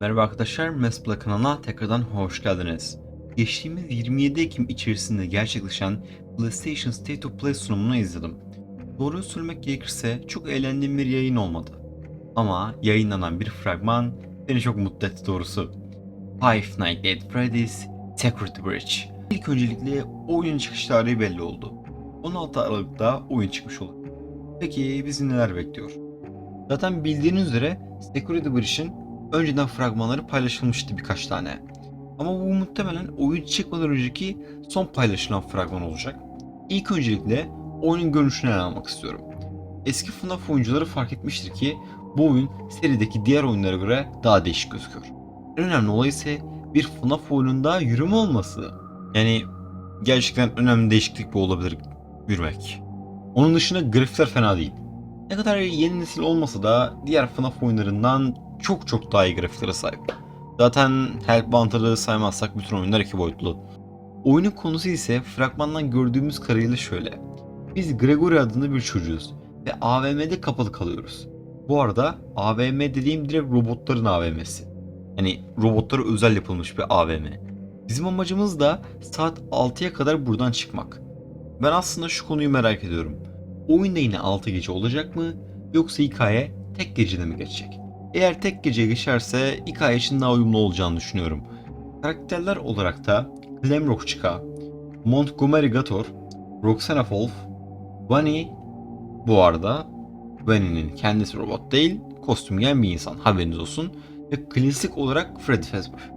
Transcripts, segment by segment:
Merhaba arkadaşlar, Mespla kanalına tekrardan hoş geldiniz. Geçtiğimiz 27 Ekim içerisinde gerçekleşen PlayStation State of Play sunumunu izledim. Doğruyu söylemek gerekirse çok eğlendiğim bir yayın olmadı. Ama yayınlanan bir fragman beni çok mutlu etti doğrusu. Five Nights at Freddy's Security Breach. İlk öncelikle oyunun çıkış tarihi belli oldu. 16 Aralık'ta oyun çıkmış olur. Peki bizi neler bekliyor? Zaten bildiğiniz üzere Security Breach'in önceden fragmanları paylaşılmıştı birkaç tane. Ama bu muhtemelen oyun çıkmadan önceki son paylaşılan fragman olacak. İlk öncelikle oyunun görünüşünü ele almak istiyorum. Eski FNAF oyuncuları fark etmiştir ki bu oyun serideki diğer oyunlara göre daha değişik gözüküyor. En önemli olay ise bir FNAF oyununda yürüme olması. Yani gerçekten önemli değişiklik bu olabilir yürümek. Onun dışında grafikler fena değil. Ne kadar yeni nesil olmasa da diğer FNAF oyunlarından çok çok daha iyi grafiklere sahip. Zaten Help Wanter'ı saymazsak bütün oyunlar iki boyutlu. Oyunun konusu ise fragmandan gördüğümüz kadarıyla şöyle. Biz Gregory adında bir çocuğuz ve AVM'de kapalı kalıyoruz. Bu arada AVM dediğim direkt robotların AVM'si. Yani robotlara özel yapılmış bir AVM. Bizim amacımız da saat 6'ya kadar buradan çıkmak. Ben aslında şu konuyu merak ediyorum. Oyunda yine 6 gece olacak mı yoksa hikaye tek gecede mi geçecek? Eğer tek gece geçerse hikaye için daha uyumlu olacağını düşünüyorum. Karakterler olarak da Clem Rockchika, Montgomery Gator, Roxana Wolf, Bunny bu arada Bunny'nin kendisi robot değil, kostüm giyen bir insan haberiniz olsun ve klasik olarak Freddy Fazbear.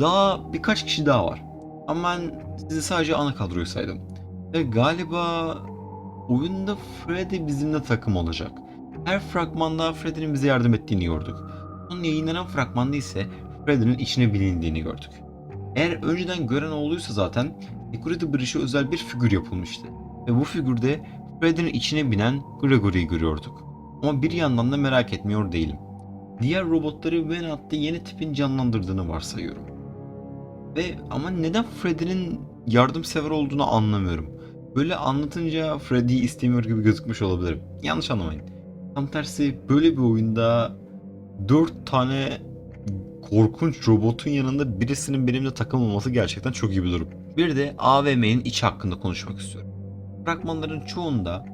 Daha birkaç kişi daha var. Ama ben sizi sadece ana kadroyu saydım. Ve galiba oyunda Freddy bizimle takım olacak. Her fragmanda Freddy'nin bize yardım ettiğini gördük. Son yayınlanan fragmanda ise Freddy'nin içine bilindiğini gördük. Eğer önceden gören olduysa zaten Security Breach'e özel bir figür yapılmıştı. Ve bu figürde Freddy'nin içine binen Gregory'yi görüyorduk. Ama bir yandan da merak etmiyor değilim. Diğer robotları ben hatta yeni tipin canlandırdığını varsayıyorum. Ve ama neden Freddy'nin yardımsever olduğunu anlamıyorum. Böyle anlatınca Freddy'yi istemiyor gibi gözükmüş olabilirim. Yanlış anlamayın. Tam tersi böyle bir oyunda 4 tane korkunç robotun yanında birisinin benimle takım olması gerçekten çok iyi bir durum. Bir de AVM'nin içi hakkında konuşmak istiyorum. Fragmanların çoğunda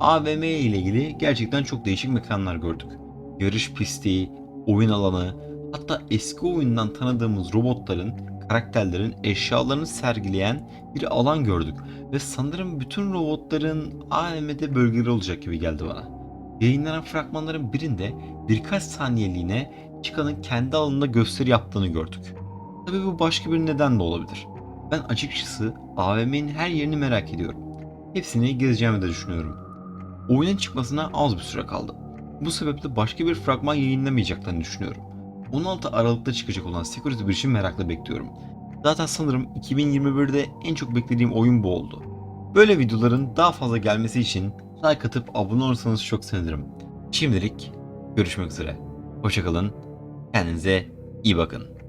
AVM ile ilgili gerçekten çok değişik mekanlar gördük. Yarış pisti, oyun alanı, hatta eski oyundan tanıdığımız robotların, karakterlerin eşyalarını sergileyen bir alan gördük. Ve sanırım bütün robotların AVM'de bölgeleri olacak gibi geldi bana. Yayınlanan fragmanların birinde birkaç saniyeliğine Chica'nın kendi alanında gösteri yaptığını gördük. Tabii bu başka bir neden de olabilir. Ben açıkçası AVM'nin her yerini merak ediyorum. Hepsini gezeceğimi de düşünüyorum. Oyunun çıkmasına az bir süre kaldı. Bu sebeple başka bir fragman yayınlamayacaklarını düşünüyorum. 16 Aralık'ta çıkacak olan Security Breach'i merakla bekliyorum. Zaten sanırım 2021'de en çok beklediğim oyun bu oldu. Böyle videoların daha fazla gelmesi için like atıp abone olursanız çok sevinirim. Şimdilik görüşmek üzere. Hoşçakalın. Kendinize iyi bakın.